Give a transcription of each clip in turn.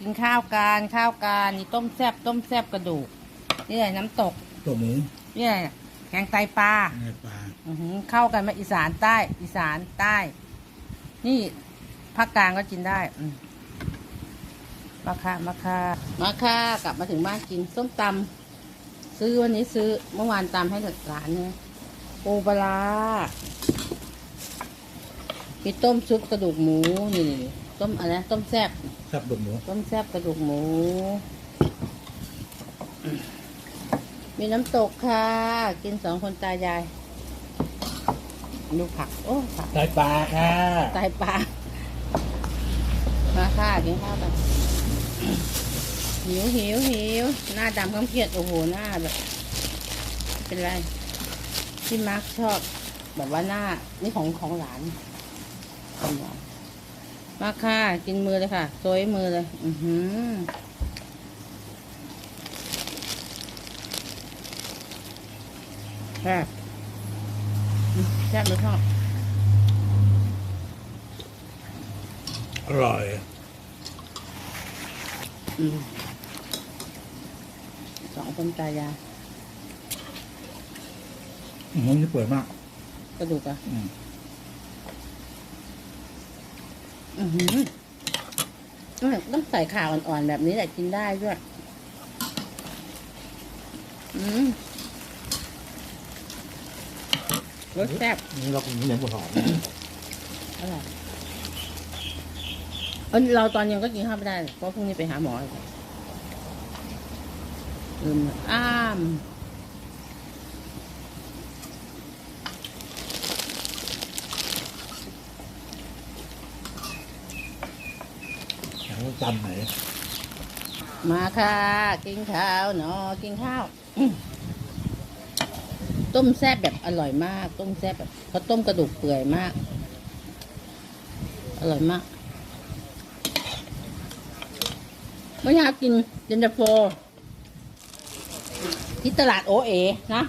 กินข้าวกันข้าวกันนี่ต้มแซ่บต้มแซ่บกระดูกนี่อะไรน้ำตกตัวหมูนี่อะไรแกงไตปลาในปลาอื้อหือเข้ากันไหมาอีสานใต้ อีสานใต้ นี่ภาคกลางก็กินได้อืมมาค่ะมาค่ะมาค่ะกลับมาถึงบ้านกินส้มตำซื้อวันนี้ซื้อเมื่อวานตำให้กับหลานเนี่ยปูปลาร้ามีต้มซุปกระดูกหมูนี่ ต้มอะไรนะต้มแซ่บแซ่บตัวหมูต้มแซ่บกระดูกหมู มีน้ำตกค่ะ กินสองคนตายาย ดูผัก โอ้ผักในปลาค่ะตายปลามาค่ะกินข้าวกันหิวหิวหิวหน้าดำข้ามเครียดโอ้โหหน้าแบบไม่เป็นไรที่มาร์คชอบ แบบว่าหน้านี่ของของหลานของหลาน มาค่ะ กินมือเลยค่ะโซยมือเลย อือหือแซ่บอืมแซ่บเลยชอบอร่อยอืมสองคนตายายอืมนี่เปื่อยมากกระดูกอะ อืมอือหือต้องต้องใส่ข่าอ่อนๆแบบนี้แหละกินได้ด้วย อืมรสแซ่บนี่เรากินเลี้ยงหัวหอมอร่อยเออเราตอนเย็นก็กินข้าวไม่ได้เลยเพราะพรุ่งนี้ไปหาหมออีกลืมอ้าม จำไหน มาค่ะ กินข้าวเนาะกินข้าว ต้มแซ่บแบบอร่อยมาก ต้มแซ่บแบบเขาต้มกระดูกเปื่อยมาก อร่อยมากเมื่อเช้ากินเย็นตาโฟที่ตลาดโอเอนะ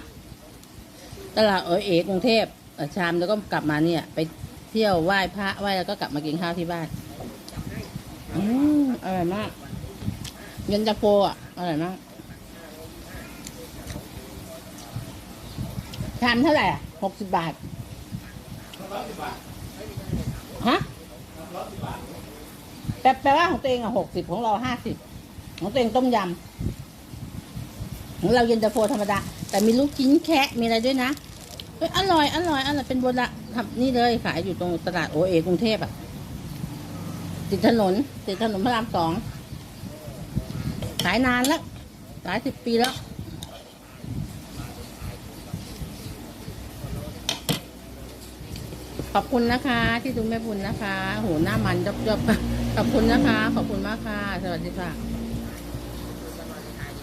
ตลาดโอเอกรุงเทพชามแล้วก็กลับมาเนี่ย ไปเที่ยวไหว้พระไหว้แล้วก็กลับมากินข้าวที่บ้าน ร่อยมาก เย็นตาโฟอะ อร่อยมาก ชามเท่าไหร่อะหกสิบบาท ฮะ แปลแปลว่าของตัวเองอะหกสิบของเราห้าสิบ ของตัวเองต้มยำ ของเราเย็นตาโฟธรรมดา แต่มีลูกชิ้นแคะมีอะไรด้วยนะอร่อย อร่อย อร่อย เป็นโบราณทำนี่เลยขายอยู่ตรงตลาดโอเอกรุงเทพอะ ติดถนน ติดถนนพระรามสอง ขายนานแล้ว หลายสิบปีแล้วขอบคุณนะคะ ที่ดูแม่บุญนะคะ โหหน้ามันยบๆขอบคุณนะคะ ขอบคุณมากค่ะ สวัสดีค่ะ